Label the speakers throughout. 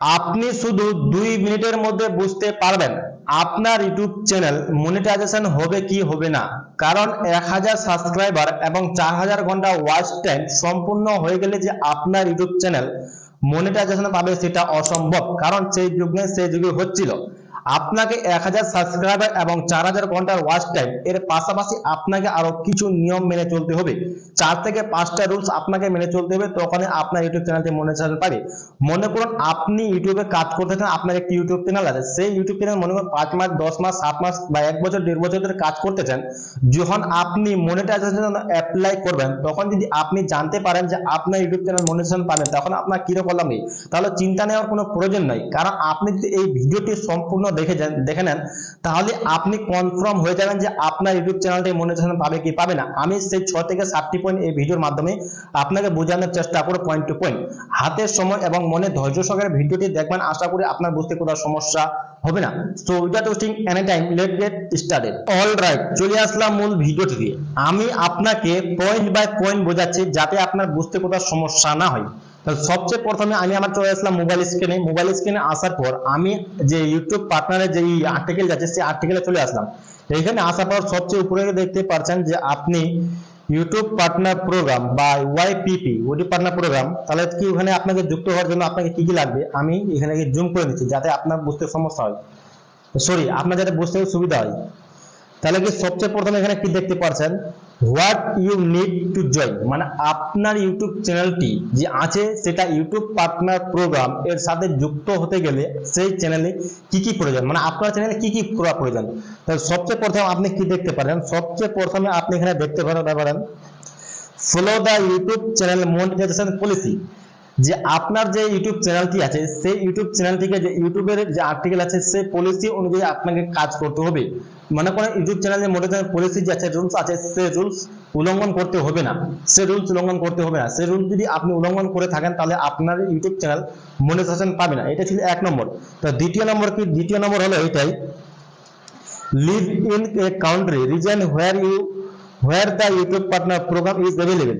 Speaker 1: আপনি শুধু দুই মিনিটের মধ্যে বুঝতে পারবেন আপনার ইউটিউব চ্যানেল মনিটাইজেশন হবে কি হবে না। কারণ এক হাজার সাবস্ক্রাইবার এবং চার হাজার ঘণ্টা ওয়াচ টাইম সম্পূর্ণ হয়ে গেলে যে আপনার ইউটিউব চ্যানেল মনিটাইজেশন পাবে সেটা অসম্ভব। কারণ সেই যুগে সেই যুগে হচ্ছিল। আপনাকে এক হাজার সাবস্ক্রাইবার এবং চার হাজার ঘণ্টার ওয়াচ টাইম এর পাশাপাশি আপনাকে আরও কিছু নিয়ম মেনে চলতে হবে। চার থেকে পাঁচটা রুলস আপনাকে মেনে চলতে হবে, তখনই আপনার ইউটিউব চ্যানেলটি মনিটাইজেশন পাবে মনে করুন, আপনি ইউটিউবে কাজ করতেছেন আপনার একটি ইউটিউব চ্যানেল আছে। সেই ইউটিউব চ্যানেল মনে করুন, পাঁচ মাস, দশ মাস, সাত মাস বা এক বছর, দেড় বছর ধরে কাজ করতেছেন যখন আপনি মনিটাইজেশনের জন্য অ্যাপ্লাই করবেন, তখন যদি আপনি জানতে পারেন যে আপনার ইউটিউব চ্যানেল মনিটাইজেশন পাবেন, তখন আপনার কীরকম নেই। তাহলে চিন্তা নেওয়ার কোনো প্রয়োজন নাই। কারণ আপনি যদি এই ভিডিওটি সম্পূর্ণ দেখে যান, দেখে নেন, তাহলে আপনি কনফার্ম হয়ে যাবেন যে আপনার ইউটিউব চ্যানেলটি মনিটাইজেশন পাবে কি পাবে না। আমি সেই ছ থেকে সাতটি পয়েন্ট এই ভিডিওর মাধ্যমে আপনাকে বোঝানোর চেষ্টা করব পয়েন্ট টু পয়েন্ট হাতের সময় এবং মনে ধৈর্য সহকারে ভিডিওটি দেখবেন, আশা করি আপনার বুঝতে কোনো সমস্যা হবে না। So without wasting any time let get started all right চলে আসলাম মূল ভিডিওটিতে আমি আপনাকে পয়েন্ট বাই পয়েন্ট বোঝাচ্ছি যাতে আপনার বুঝতে কোথাও সমস্যা না হয়। সবচেয়ে প্রথমে আমি আমার চলে আসলাম মোবাইল স্ক্রিনে মোবাইল স্ক্রিনে আসার পর আমি যে ইউটিউব পার্টনারের যে আর্টিকেল যাচ্ছে, সেই আর্টিকেলে চলে আসলাম। এখানে আসার পর সবচেয়ে উপরে দেখতে পাচ্ছেন যে আপনি ইউটিউব পার্টনার প্রোগ্রাম বা ওয়াইপিপি ইউটিউব পার্টনার প্রোগ্রাম তাহলে কি ওখানে আপনাকে যুক্ত হওয়ার জন্য আপনাকে কি কি লাগবে? আমি এখানে জুম করে নিচ্ছি যাতে আপনার বুঝতে সমস্যা হয়। সরি আপনার যাতে বুঝতে সুবিধা হয়। তাহলে কি সবচেয়ে প্রথমে এখানে কি দেখতে পাচ্ছেন what you need to join মানে আপনার ইউটিউব চ্যানেলটি যে আছে, সেটা ইউটিউব পার্টনার প্রোগ্রাম এর সাথে যুক্ত হতে গেলে সেই চ্যানেলে কি কি প্রয়োজন? মানে আপনার চ্যানেলে কি কি করা প্রয়োজন? তাহলে সবচেয়ে প্রথমে আপনি কি দেখতে পারেন? সবচেয়ে প্রথমে আপনি এখানে দেখতে পারেন follow the YouTube channel monetisation policy যে আপনার যে ইউটিউব চ্যানেলটি আছে, সেই ইউটিউব চ্যানেলটিকে যে ইউটিউবের যে আর্টিকেল আছে, সেই পলিসি অনুযায়ী আপনাকে কাজ করতে হবে। মনে করেন ইউটিউব চ্যানেলে মোটিভেশন পলিসি যে আছে রুলস আছে সেই রুলস উল্লঙ্ঘন করতে হবে না। সেই রুলস উল্লঙ্ঘন করতে হবে না। সেই রুলস যদি আপনি উল্লঙ্ঘন করে থাকেন, তাহলে আপনার ইউটিউব চ্যানেল মনিটাইজেশন পাবে না। এটা ছিল এক নম্বর। তো দ্বিতীয় নম্বর কি? দ্বিতীয় নম্বর হলো এটাই। Live in a country region where you where the YouTube partner programme is available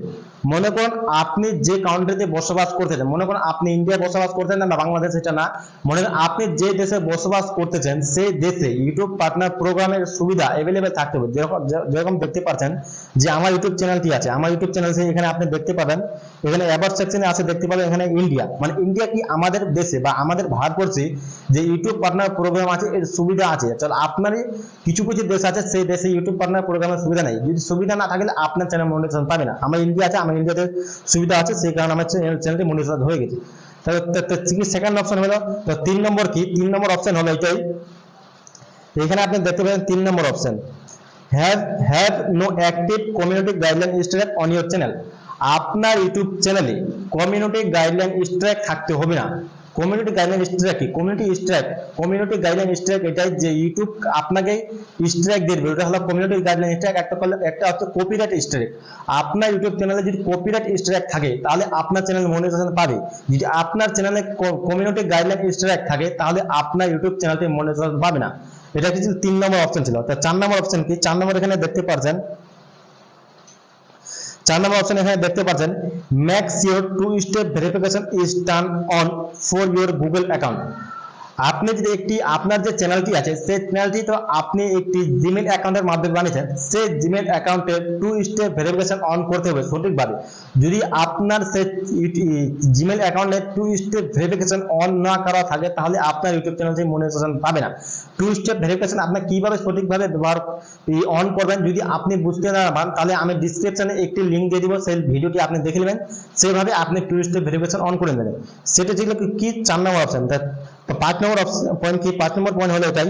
Speaker 1: মনে করুন আপনি যে কান্ট্রিতে বসবাস করতেছেন, মনে করুন আপনি ইন্ডিয়ায় বসবাস করতেন না বাংলাদেশ এটা না, মনে করেন আপনি যে দেশে বসবাস করতেছেন, সেই দেশে ইউটিউব পার্টনার প্রোগ্রামের সুবিধা অ্যাভেলেবেল থাকতে হবে। যেরকম যেরকম দেখতে পাচ্ছেন যে আমার ইউটিউব চ্যানেলটি আছে, আমার ইউটিউব চ্যানেল এখানে আপনি দেখতে পাবেন। এখানে অ্যাবাউট সেকশনে আছে, দেখতে পাবেন এখানে ইন্ডিয়া মানে ইন্ডিয়া কি আমাদের দেশে বা আমাদের ভারতবর্ষে যে ইউটিউব পার্টনার প্রোগ্রাম আছে, এর সুবিধা আছে। চল, আপনারই কিছু কিছু দেশ আছে, সেই দেশে ইউটিউব পার্টনার প্রোগ্রামের সুবিধা নেই। যদি সুবিধা না থাকলে আপনার চ্যানেল মনিটাইজেশন পাবে না। আমার ইন্ডিয়া আছে, আমার ইন্ডিয়াতে সুবিধা আছে, সেই কারণে আমার চ্যানেলটি মনিটাইজেশন হয়ে গেছে। তাহলে সেকেন্ড অপশন হলো? তো তিন নম্বর কি? তিন নম্বর অপশন হলো এটাই। এখানে আপনি দেখতে পাবেন তিন নম্বর option have have no active community guideline strike on your channel আপনার ইউটিউব চ্যানেলে কমিউনিটি গাইডলাইন স্ট্রাইক থাকতে হবে না। কমিউনিটি গাইডলাইন স্ট্রাইক কি? Community strike community guideline strike এটাই যে ইউটিউব আপনাকে স্ট্রাইক দেবে। ওটা হলো কমিউনিটি গাইডলাইন স্ট্রাইক একটা একটা হচ্ছে কপিরাইট স্ট্রাইক আপনার ইউটিউব চ্যানেলে যদি কপিরাইট স্ট্রাইক থাকে, তাহলে আপনার চ্যানেল মনিটাইজেশন পাবে। যদি আপনার চ্যানেলে কমিউনিটি গাইডলাইন স্ট্রাইক থাকে, তাহলে আপনার ইউটিউব চ্যানেলটি মনিটাইজেশন পাবে না। এটা কিছু তিন নম্বর অপশন ছিল। তা চার নম্বর অপশন কি? চার নম্বর এখানে দেখতে পাচ্ছেন চার নম্বর অপশন এখানে দেখতে পাচ্ছেন max your two step verification is turn on for your Google account আপনি যদি একটি, আপনার যে চ্যানেলটি আছে, সেই চ্যানেলটি তো আপনি একটি জিমেল অ্যাকাউন্টের মাধ্যমে বানিয়েছেন, সেই জিমেল অ্যাকাউন্টে টু স্টেপ ভেরিফিকেশন অন করতে হবে সঠিকভাবে। যদি আপনার সেই জিমেল অ্যাকাউন্টে টু স্টেপ ভেরিফিকেশন অন না করা থাকে, তাহলে আপনার ইউটিউব চ্যানেলটি মনিটাইজেশন পাবে না। টু স্টেপ ভেরিফিকেশন আপনি কীভাবে সঠিকভাবে ব্যবহার অন করবেন, যদি আপনি বুঝতে না পারেন তাহলে আমি ডিসক্রিপশনে একটি লিঙ্ক দিয়ে দিব, সেই ভিডিওটি আপনি দেখে নেবেন। সেভাবে আপনি টু স্টেপ ভেরিফিকেশন অন করে নেবেন। সেটা ছিল কি চার নম্বর অপশন পাঁচ নম্বর পয়েন্ট কি পাঁচ নম্বর পয়েন্ট হলো এটাই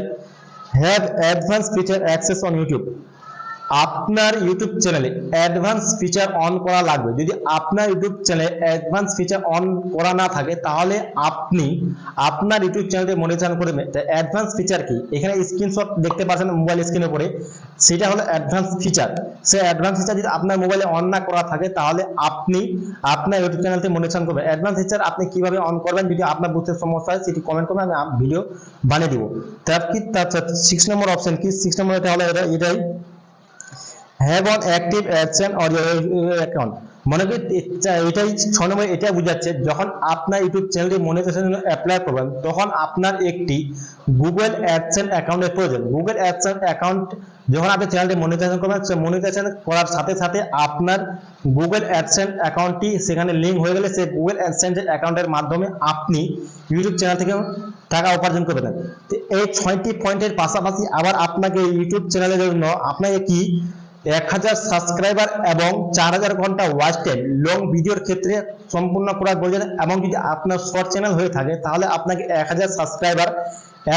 Speaker 1: have advance feature access on YouTube আপনার ইউটিউব চ্যানেলে অ্যাডভান্স ফিচার অন করা লাগবে। যদি আপনার ইউটিউব চ্যানেলে অ্যাডভান্স ফিচার অন করা না থাকে, তাহলে আপনি আপনার ইউটিউব চ্যানেলটি মনিটর করবেন অ্যাডভান্স ফিচার কি? এখানে স্ক্রিনশট দেখতে পাচ্ছেন মোবাইল স্ক্রিনের উপরে। সেটা হলো অ্যাডভান্স ফিচার সে অ্যাডভান্স ফিচার যদি আপনার মোবাইলে অন না করা থাকে, তাহলে আপনি আপনার ইউটিউব চ্যানেলটি মনিটর করবেন। অ্যাডভান্স ফিচার আপনি কীভাবে অন করবেন, যদি আপনার বুঝতে সমস্যা হয়, সেটি কমেন্ট করবেন আমি ভিডিও বানিয়ে দিব। তার কি তার সিক্স নম্বর অপশন কি? সিক্স নম্বর এটা হলো এটা এটাই have on active AdSense or account মনে করি এটাই নম্বর এটা বোঝাচ্ছে, যখন আপনার ইউটিউব চ্যানেলটি মনিটাইজেশন জন্য অ্যাপ্লাই করবেন, তখন আপনার একটি গুগল অ্যাডসেন্স অ্যাকাউন্টের প্রয়োজন। গুগল অ্যাডসেন্স অ্যাকাউন্ট যখন আপনি চ্যানেলটি মনিটাইজেশন করবেন সে মনিটাইজেশন করার সাথে সাথে আপনার গুগল অ্যাডসেন্স অ্যাকাউন্টটি সেখানে লিঙ্ক হয়ে গেলে, সেই গুগল অ্যাডসেন্স অ্যাকাউন্টের মাধ্যমে আপনি ইউটিউব চ্যানেল থেকে টাকা উপার্জন করবেন। এই ছয়টি পয়েন্টের পাশাপাশি আবার আপনাকে ইউটিউব চ্যানেলের জন্য আপনাকে কি এক হাজার সাবস্ক্রাইবার এবং চার হাজার ঘণ্টা ওয়াচ টাইম লং ভিডিওর ক্ষেত্রে সম্পূর্ণ করার প্রয়োজন এবং যদি আপনার শর্ট চ্যানেল হয়ে থাকে, তাহলে আপনাকে এক হাজার সাবস্ক্রাইবার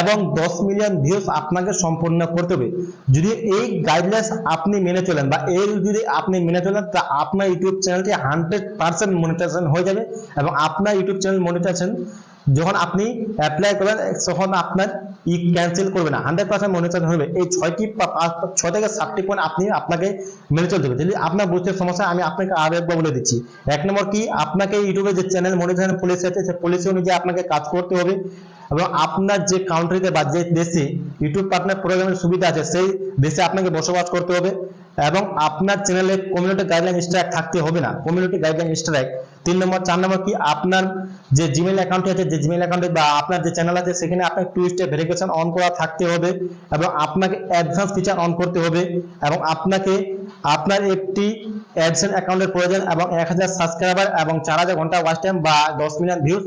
Speaker 1: এবং দশ মিলিয়ন ভিউজ আপনাকে সম্পূর্ণ করতে হবে। যদি এই গাইডলাইন্স আপনি মেনে চলেন বা এই যদি আপনি মেনে চলেন, তা আপনার ইউটিউব চ্যানেলটি হান্ড্রেড পার্সেন্ট মনিটাইজেশন হয়ে যাবে এবং আপনার ইউটিউব চ্যানেল মনিটাইজেশন যখন আপনি অ্যাপ্লাই করবেন, তখন আপনার ই ক্যান্সেল করবে না। হান্ড্রেড পার্সেন্ট মনে চান হবে এই ছয়টি ছয় থেকে সাতটি পয়েন্ট আপনি আপনাকে মেনে চলতে হবে। যদি আপনার বুঝতে সমস্যা, আমি আপনাকে আরও একবার বলে দিচ্ছি। এক নম্বর কি, আপনাকে ইউটিউবে যে চ্যানেল মনিটাইজেশন পলিসি আছে সেই পলিসি অনুযায়ী আপনাকে কাজ করতে হবে এবং আপনার যে কাউন্ট্রিতে বা যে দেশে ইউটিউব পার্টনার প্রোগ্রামের সুবিধা আছে, সেই দেশে আপনাকে বসবাস করতে হবে। এবং আপনার চ্যানেলে কমিউনিটি গাইডলাইন স্ট্রাইক থাকতে হবে না। কমিউনিটি গাইডলাইন স্ট্রাইক তিন নম্বর, চার নম্বর কি আপনার যে জিমেল অ্যাকাউন্ট আছে, যে জিমেল অ্যাকাউন্টে বা আপনার যে চ্যানেল আছে, সেখানে আপনার টু স্টেপ ভেরিফিকেশন অন করা থাকতে হবে এবং আপনাকে অ্যাডভান্স ফিচার অন করতে হবে এবং আপনাকে আপনার একটি অ্যাডসেন্স অ্যাকাউন্টের প্রয়োজন এবং এক হাজার সাবস্ক্রাইবার এবং চার হাজার ঘণ্টা ওয়াচ টাইম বা দশ মিলিয়ন ভিউজ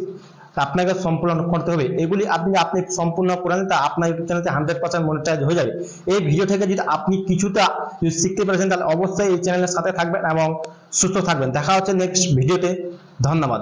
Speaker 1: আপনাকে সম্পূর্ণ করতে হবে। এগুলি আপনি আপনি সম্পূর্ণ করেন, তা আপনার ইউটিউব চ্যানেলতে হান্ড্রেড পার্সেন্ট মনিটাইজ হয়ে যাবে। এই ভিডিও থেকে যদি আপনি কিছুটা শিখতে পেরেছেন, তাহলে অবশ্যই এই চ্যানেলের সাথে থাকবেন এবং সুস্থ থাকবেন। দেখা হচ্ছে নেক্সট ভিডিওতে ধন্যবাদ।